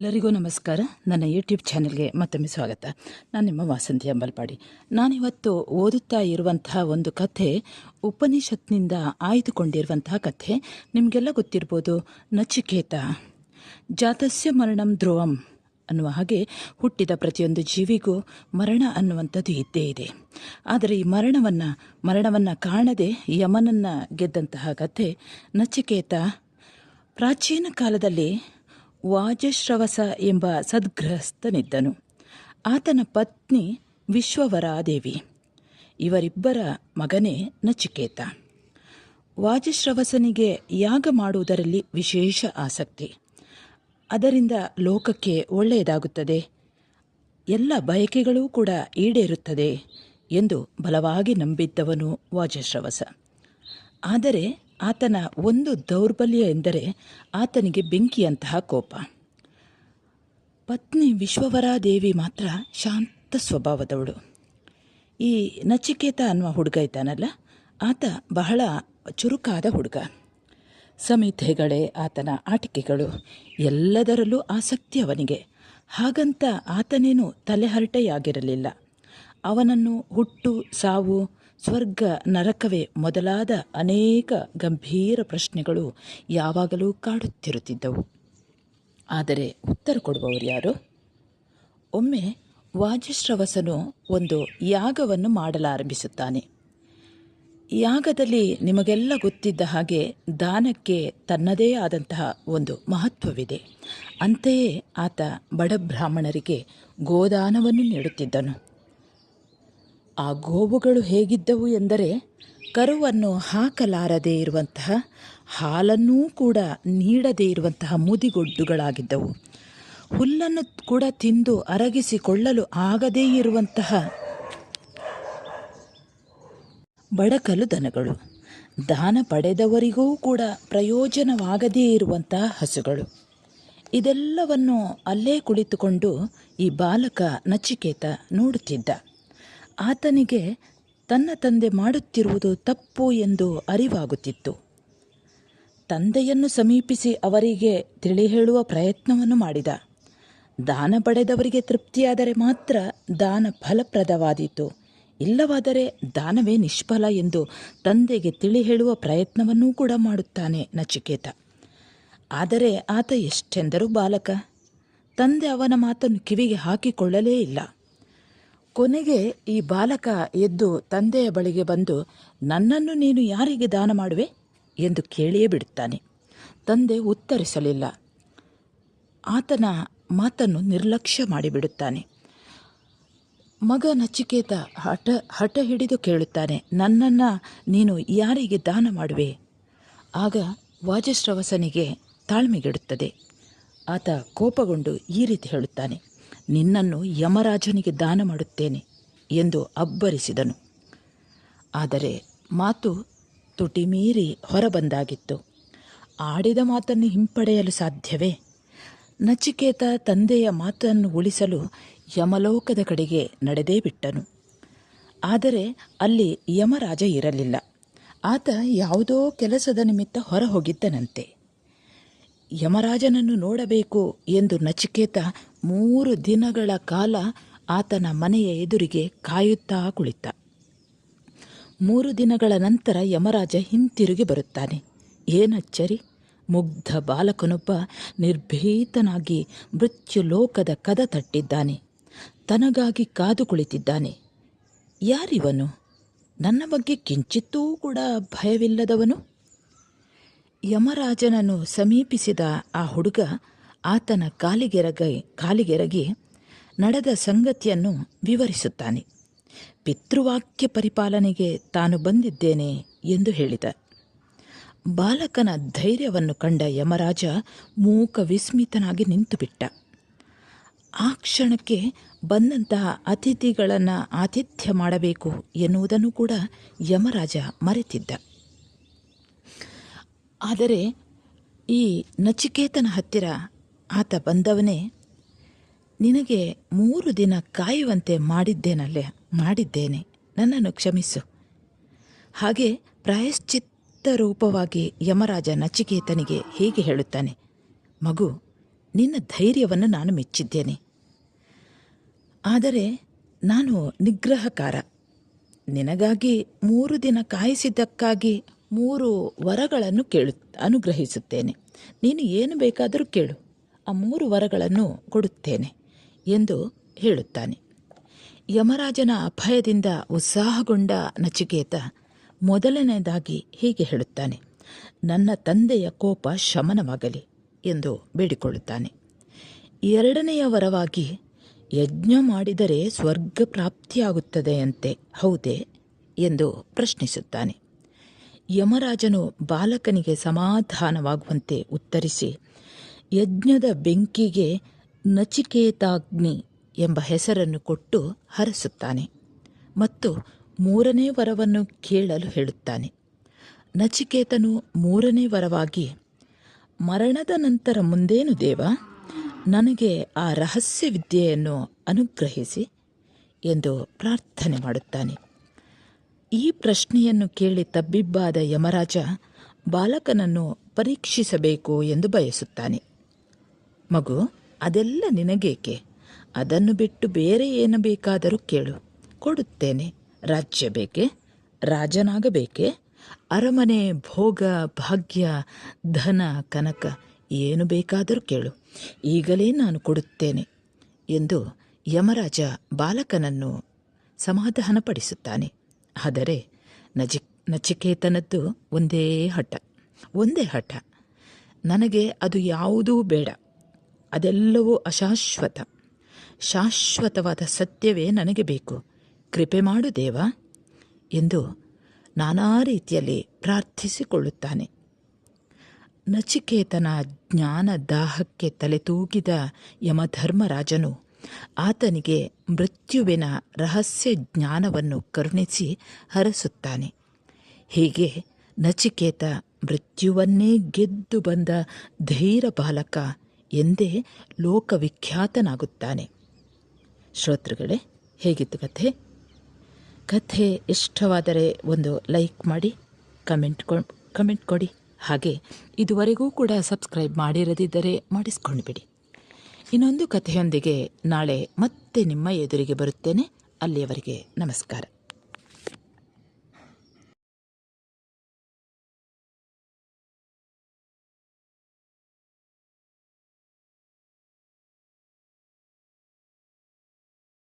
ಎಲ್ಲರಿಗೂ ನಮಸ್ಕಾರ. ನನ್ನ ಯೂಟ್ಯೂಬ್ ಚಾನೆಲ್ಗೆ ಮತ್ತೊಮ್ಮೆ ಸ್ವಾಗತ. ನಾನು ನಿಮ್ಮ ವಾಸಂತಿ ಅಂಬಲ್ಪಾಡಿ. ನಾನಿವತ್ತು ಓದುತ್ತಾ ಇರುವಂತಹ ಒಂದು ಕಥೆ, ಉಪನಿಷತ್ನಿಂದ ಆಯ್ದುಕೊಂಡಿರುವಂತಹ ಕಥೆ, ನಿಮಗೆಲ್ಲ ಗೊತ್ತಿರ್ಬೋದು. ನಚಿಕೇತ, ಜಾತಸ್ಯ ಮರಣಂ ಧ್ರುವಂ ಅನ್ನುವ ಹಾಗೆ ಹುಟ್ಟಿದ ಪ್ರತಿಯೊಂದು ಜೀವಿಗೂ ಮರಣ ಅನ್ನುವಂಥದ್ದು ಇದ್ದೇ ಇದೆ. ಆದರೆ ಈ ಮರಣವನ್ನು ಮರಣವನ್ನು ಕಾಣದೆ ಯಮನನ್ನು ಗೆದ್ದಂತಹ ಕಥೆ ನಚಿಕೇತ, ಪ್ರಾಚೀನ ಕಾಲದಲ್ಲಿ ವಾಜಶ್ರವಸ ಎಂಬ ಸದ್ಗೃಹಸ್ಥನಿದ್ದನು. ಆತನ ಪತ್ನಿ ವಿಶ್ವವರಾದೇವಿ. ಇವರಿಬ್ಬರ ಮಗನೇ ನಚಿಕೇತ. ವಾಜಶ್ರವಸನಿಗೆ ಯಾಗ ಮಾಡುವುದರಲ್ಲಿ ವಿಶೇಷ ಆಸಕ್ತಿ. ಅದರಿಂದ ಲೋಕಕ್ಕೆ ಒಳ್ಳೆಯದಾಗುತ್ತದೆ. ಎಲ್ಲ ಬಯಕೆಗಳೂ ಕೂಡ ಈಡೇರುತ್ತದೆ ಎಂದು ಬಲವಾಗಿ ನಂಬಿದ್ದವನು ವಾಜಶ್ರವಸ. ಆದರೆ ಆತನ ಒಂದು ದೌರ್ಬಲ್ಯ ಎಂದರೆ ಆತನಿಗೆ ಬೆಂಕಿಯಂತಹ ಕೋಪ. ಪತ್ನಿ ವಿಶ್ವವರಾದೇವಿ ಮಾತ್ರ ಶಾಂತ ಸ್ವಭಾವದವಳು. ಈ ನಚಿಕೇತ ಅನ್ನುವ ಹುಡುಗ ಇದ್ದಾನಲ್ಲ, ಆತ ಬಹಳ ಚುರುಕಾದ ಹುಡುಗ. ಸಮಿತೆಗಳೇ ಆತನ ಆಟಿಕೆಗಳು, ಎಲ್ಲದರಲ್ಲೂ ಆಸಕ್ತಿ ಅವನಿಗೆ. ಹಾಗಂತ ಆತನೇನು ತಲೆಹರಟೆಯಾಗಿರಲಿಲ್ಲ. ಅವನನ್ನು ಹುಟ್ಟು, ಸಾವು ಸ್ವರ್ಗ ನರಕವೇ ಮೊದಲಾದ ಅನೇಕ ಗಂಭೀರ ಪ್ರಶ್ನೆಗಳು ಯಾವಾಗಲೂ ಕಾಡುತ್ತಿರುತ್ತಿದ್ದವು. ಆದರೆ ಉತ್ತರ ಕೊಡುವವರು ಯಾರು? ಒಮ್ಮೆ ವಾಜಶ್ರವಸನು ಒಂದು ಯಾಗವನ್ನು ಮಾಡಲಾರಂಭಿಸುತ್ತಾನೆ. ಯಾಗದಲ್ಲಿ ನಿಮಗೆಲ್ಲ ಗೊತ್ತಿದ್ದ ಹಾಗೆ ದಾನಕ್ಕೆ ತನ್ನದೇ ಆದಂತಹ ಒಂದು ಮಹತ್ವವಿದೆ. ಅಂತೆಯೇ ಆತ ಬಡ ಬ್ರಾಹ್ಮಣರಿಗೆ ಗೋದಾನವನ್ನು ನೀಡುತ್ತಿದ್ದನು. ಆ ಗೋವುಗಳು ಹೇಗಿದ್ದವು ಎಂದರೆ ಕರುವನ್ನು ಹಾಕಲಾರದೇ ಇರುವಂತಹ, ಹಾಲನ್ನೂ ಕೂಡ ನೀಡದೇ ಇರುವಂತಹ ಮುದಿಗೊಡ್ಡುಗಳಾಗಿದ್ದವು. ಹುಲ್ಲನ್ನು ಕೂಡ ತಿಂದು ಅರಗಿಸಿಕೊಳ್ಳಲು ಆಗದೇ ಇರುವಂತಹ ಬಡಕಲು ದನಗಳು. ದಾನ ಪಡೆದವರಿಗೂ ಕೂಡ ಪ್ರಯೋಜನವಾಗದೇ ಇರುವಂತಹ ಹಸುಗಳು. ಇದೆಲ್ಲವನ್ನು ಅಲ್ಲೇ ಕುಳಿತುಕೊಂಡು ಈ ಬಾಲಕ ನಚಿಕೇತ ನೋಡುತ್ತಿದ್ದ. ಆತನಿಗೆ ತನ್ನ ತಂದೆ ಮಾಡುತ್ತಿರುವುದು ತಪ್ಪು ಎಂದು ಅರಿವಾಗುತ್ತಿತ್ತು. ತಂದೆಯನ್ನು ಸಮೀಪಿಸಿ ಅವರಿಗೆ ತಿಳಿ ಹೇಳುವ ಪ್ರಯತ್ನವನ್ನು ಮಾಡಿದ. ದಾನ ಪಡೆದವರಿಗೆ ತೃಪ್ತಿಯಾದರೆ ಮಾತ್ರ ದಾನ ಫಲಪ್ರದವಾದೀತು. ಇಲ್ಲವಾದರೆ ದಾನವೇ ನಿಷ್ಫಲ ಎಂದು ತಂದೆಗೆ ತಿಳಿ ಹೇಳುವ ಪ್ರಯತ್ನವನ್ನೂ ಕೂಡ ಮಾಡುತ್ತಾನೆ ನಚಿಕೇತ. ಆದರೆ ಆತ ಎಷ್ಟೆಂದರೂ ಬಾಲಕ. ತಂದೆ ಅವನ ಮಾತನ್ನು ಕಿವಿಗೆ ಹಾಕಿಕೊಳ್ಳಲೇ ಇಲ್ಲ. ಕೊನೆಗೆ ಈ ಬಾಲಕ ಎದ್ದು ತಂದೆಯ ಬಳಿಗೆ ಬಂದು, ನನ್ನನ್ನು ನೀನು ಯಾರಿಗೆ ದಾನ ಮಾಡುವೆ? ಎಂದು ಕೇಳಿಯೇ ಬಿಡುತ್ತಾನೆ. ತಂದೆ ಉತ್ತರಿಸಲಿಲ್ಲ. ಆತನ ಮಾತನ್ನು ನಿರ್ಲಕ್ಷ್ಯ ಮಾಡಿಬಿಡುತ್ತಾನೆ. ಮಗ ನಚಿಕೇತ ಹಠ ಹಠ ಹಿಡಿದು ಕೇಳುತ್ತಾನೆ, ನನ್ನನ್ನು ನೀನು ಯಾರಿಗೆ ದಾನ ಮಾಡುವೆ? ಆಗ ವಾಜಶ್ರವಸನಿಗೆ ತಾಳ್ಮೆಗೆಡುತ್ತದೆ. ಆತ ಕೋಪಗೊಂಡು ಈ ರೀತಿ ಹೇಳುತ್ತಾನೆ ನಿನ್ನನ್ನು ಯಮರಾಜನಿಗೆ ದಾನ ಮಾಡುತ್ತೇನೆ ಎಂದು ಅಬ್ಬರಿಸಿದನು. ಆದರೆ ಮಾತು ತುಟಿ ಮೀರಿ ಹೊರಬಂದಾಗಿತ್ತು. ಆಡಿದ ಮಾತನ್ನು ಹಿಂಪಡೆಯಲು ಸಾಧ್ಯವೇ? ನಚಿಕೇತ ತಂದೆಯ ಮಾತನ್ನು ಉಳಿಸಲು ಯಮಲೋಕದ ಕಡೆಗೆ ನಡೆದೇ ಬಿಟ್ಟನು. ಆದರೆ ಅಲ್ಲಿ ಯಮರಾಜ ಇರಲಿಲ್ಲ. ಆತ ಯಾವುದೋ ಕೆಲಸದ ನಿಮಿತ್ತ ಹೊರ ಹೋಗಿದ್ದನಂತೆ ಯಮರಾಜನನ್ನು ನೋಡಬೇಕು ಎಂದು ನಚಿಕೇತ ಮೂರು ದಿನಗಳ ಕಾಲ ಆತನ ಮನೆಯ ಎದುರಿಗೆ ಕಾಯುತ್ತಾ ಕುಳಿತ. ಮೂರು ದಿನಗಳ ನಂತರ ಯಮರಾಜ ಹಿಂತಿರುಗಿ ಬರುತ್ತಾನೆ. ಏನಚ್ಚರಿ? ಮುಗ್ಧ ಬಾಲಕನೊಬ್ಬ ನಿರ್ಭೀತನಾಗಿ ಮೃತ್ಯು ಲೋಕದ ಕದ ತಟ್ಟಿದ್ದಾನೆ. ತನಗಾಗಿ ಕಾದು ಕುಳಿತಿದ್ದಾನೆ. ಯಾರಿವನು? ನನ್ನ ಬಗ್ಗೆ ಕಿಂಚಿತ್ತೂ ಕೂಡ ಭಯವಿಲ್ಲದವನು? ಯಮರಾಜನನ್ನು ಸಮೀಪಿಸಿದ ಆ ಹುಡುಗ ಆತನ ಕಾಲಿಗೆರಗೈ ಕಾಲಿಗೆರಗಿ ನಡೆದ ಸಂಗತಿಯನ್ನು ವಿವರಿಸುತ್ತಾನೆ. ಪಿತೃವಾಕ್ಯ ಪರಿಪಾಲನೆಗೆ ತಾನು ಬಂದಿದ್ದೇನೆ ಎಂದು ಹೇಳಿದ. ಬಾಲಕನ ಧೈರ್ಯವನ್ನು ಕಂಡ ಯಮರಾಜ ಮೂಕ ವಿಸ್ಮಿತನಾಗಿ ನಿಂತುಬಿಟ್ಟ. ಆ ಕ್ಷಣಕ್ಕೆ ಬಂದಂತಹ ಅತಿಥಿಗಳನ್ನು ಆತಿಥ್ಯ ಮಾಡಬೇಕು ಎನ್ನುವುದನ್ನು ಕೂಡ ಯಮರಾಜ ಮರೆತಿದ್ದ. ಆದರೆ ಈ ನಚಿಕೇತನ ಹತ್ತಿರ ಆತ ಬಂದವನೇ, ನಿನಗೆ ಮೂರು ದಿನ ಕಾಯುವಂತೆ ಮಾಡಿದ್ದೇನಲ್ಲೇ, ಮಾಡಿದ್ದೇನೆ, ನನ್ನನ್ನು ಕ್ಷಮಿಸು. ಹಾಗೆ ಪ್ರಾಯಶ್ಚಿತ್ತ ರೂಪವಾಗಿ ಯಮರಾಜ ನಚಿಕೇತನಿಗೆ ಹೀಗೆ ಹೇಳುತ್ತಾನೆ, ಮಗು, ನಿನ್ನ ಧೈರ್ಯವನ್ನು ನಾನು ಮೆಚ್ಚಿದ್ದೇನೆ. ಆದರೆ ನಾನು ನಿಗ್ರಹಕಾರ, ನಿನಗಾಗಿ ಮೂರು ದಿನ ಕಾಯಿಸಿದ್ದಕ್ಕಾಗಿ ಮೂರು ವರಗಳನ್ನು ಕೇಳು, ಅನುಗ್ರಹಿಸುತ್ತೇನೆ. ನೀನು ಏನು ಬೇಕಾದರೂ ಕೇಳು, ಆ ಮೂರು ವರಗಳನ್ನು ಕೊಡುತ್ತೇನೆ ಎಂದು ಹೇಳುತ್ತಾನೆ. ಯಮರಾಜನ ಅಭಯದಿಂದ ಉತ್ಸಾಹಗೊಂಡ ನಚಿಕೇತ ಮೊದಲನೆಯದಾಗಿ ಹೀಗೆ ಹೇಳುತ್ತಾನೆ, ನನ್ನ ತಂದೆಯ ಕೋಪ ಶಮನವಾಗಲಿ ಎಂದು ಬೇಡಿಕೊಳ್ಳುತ್ತಾನೆ. ಎರಡನೆಯ ವರವಾಗಿ, ಯಜ್ಞ ಮಾಡಿದರೆ ಸ್ವರ್ಗ ಪ್ರಾಪ್ತಿಯಾಗುತ್ತದೆಯಂತೆ, ಹೌದೇ ಎಂದು ಪ್ರಶ್ನಿಸುತ್ತಾನೆ. ಯಮರಾಜನು ಬಾಲಕನಿಗೆ ಸಮಾಧಾನವಾಗುವಂತೆ ಉತ್ತರಿಸಿ, ಯಜ್ಞದ ಬೆಂಕಿಗೆ ನಚಿಕೇತಾಗ್ನಿ ಎಂಬ ಹೆಸರನ್ನು ಕೊಟ್ಟು ಹರಸುತ್ತಾನೆ ಮತ್ತು ಮೂರನೇ ವರವನ್ನು ಕೇಳಲು ಹೇಳುತ್ತಾನೆ. ನಚಿಕೇತನು ಮೂರನೇ ವರವಾಗಿ, ಮರಣದ ನಂತರ ಮುಂದೇನು ದೇವ, ನನಗೆ ಆ ರಹಸ್ಯ ವಿದ್ಯೆಯನ್ನು ಅನುಗ್ರಹಿಸಿ ಎಂದು ಪ್ರಾರ್ಥನೆ ಮಾಡುತ್ತಾನೆ. ಈ ಪ್ರಶ್ನೆಯನ್ನು ಕೇಳಿ ತಬ್ಬಿಬ್ಬಾದ ಯಮರಾಜ ಬಾಲಕನನ್ನು ಪರೀಕ್ಷಿಸಬೇಕು ಎಂದು ಬಯಸುತ್ತಾನೆ. ಮಗು, ಅದೆಲ್ಲ ನಿನಗೇಕೆ? ಅದನ್ನು ಬಿಟ್ಟು ಬೇರೆ ಏನು ಬೇಕಾದರೂ ಕೇಳು. ಕೊಡುತ್ತೇನೆ. ರಾಜ್ಯ ಬೇಕೆ? ರಾಜನಾಗಬೇಕೆ? ಅರಮನೆ ಭೋಗ, ಭಾಗ್ಯ, ಧನ, ಕನಕ ಏನು ಬೇಕಾದರೂ ಕೇಳು. ಈಗಲೇ ನಾನು ಕೊಡುತ್ತೇನೆ ಎಂದು ಯಮರಾಜ ಬಾಲಕನನ್ನು ಸಮಾಧಾನಪಡಿಸುತ್ತಾನೆ. ಆದರೆ ನಜಿ, ನಚಿಕೇತನದ್ದು ಒಂದೇ ಹಠ ಒಂದೇ ಹಠ. ನನಗೆ ಅದು ಯಾವುದೂ ಬೇಡ, ಅದೆಲ್ಲವೂ ಅಶಾಶ್ವತ. ಶಾಶ್ವತವಾದ ಸತ್ಯವೇ ನನಗೆ ಬೇಕು. ಕೃಪೆ ಮಾಡು ದೇವ ಎಂದು ನಾನಾ ರೀತಿಯಲ್ಲಿ ಪ್ರಾರ್ಥಿಸಿಕೊಳ್ಳುತ್ತಾನೆ. ನಚಿಕೇತನ ಜ್ಞಾನ ದಾಹಕ್ಕೆ ತಲೆತೂಗಿದ ಯಮಧರ್ಮರಾಜನು ಆತನಿಗೆ ಮೃತ್ಯುವಿನ ರಹಸ್ಯ ಜ್ಞಾನವನ್ನು ಕರುಣಿಸಿ ಹರಸುತ್ತಾನೆ. ಹೀಗೆ ನಚಿಕೇತ ಮೃತ್ಯುವನ್ನೇ ಗೆದ್ದು ಬಂದ ಧೈರ್ಯ ಬಾಲಕ ಎಂದೇ ಲೋಕವಿಖ್ಯಾತನಾಗುತ್ತಾನೆ. ಶ್ರೋತೃಗಳೇ, ಹೇಗಿತ್ತು ಕಥೆ? ಕಥೆ ಇಷ್ಟವಾದರೆ ಒಂದು ಲೈಕ್ ಮಾಡಿ, ಕಮೆಂಟ್ ಕಮೆಂಟ್ ಕೊಡಿ. ಹಾಗೆ ಇದುವರೆಗೂ ಕೂಡ ಸಬ್ಸ್ಕ್ರೈಬ್ ಮಾಡಿರದಿದ್ದರೆ ಮಾಡಿಸ್ಕೊಂಡು ಬಿಡಿ ಇನ್ನೊಂದು ಕಥೆಯೊಂದಿಗೆ ನಾಳೆ ಮತ್ತೆ ನಿಮ್ಮ ಎದುರಿಗೆ ಬರುತ್ತೇನೆ. ಅಲ್ಲಿಯವರೆಗೆ ನಮಸ್ಕಾರ.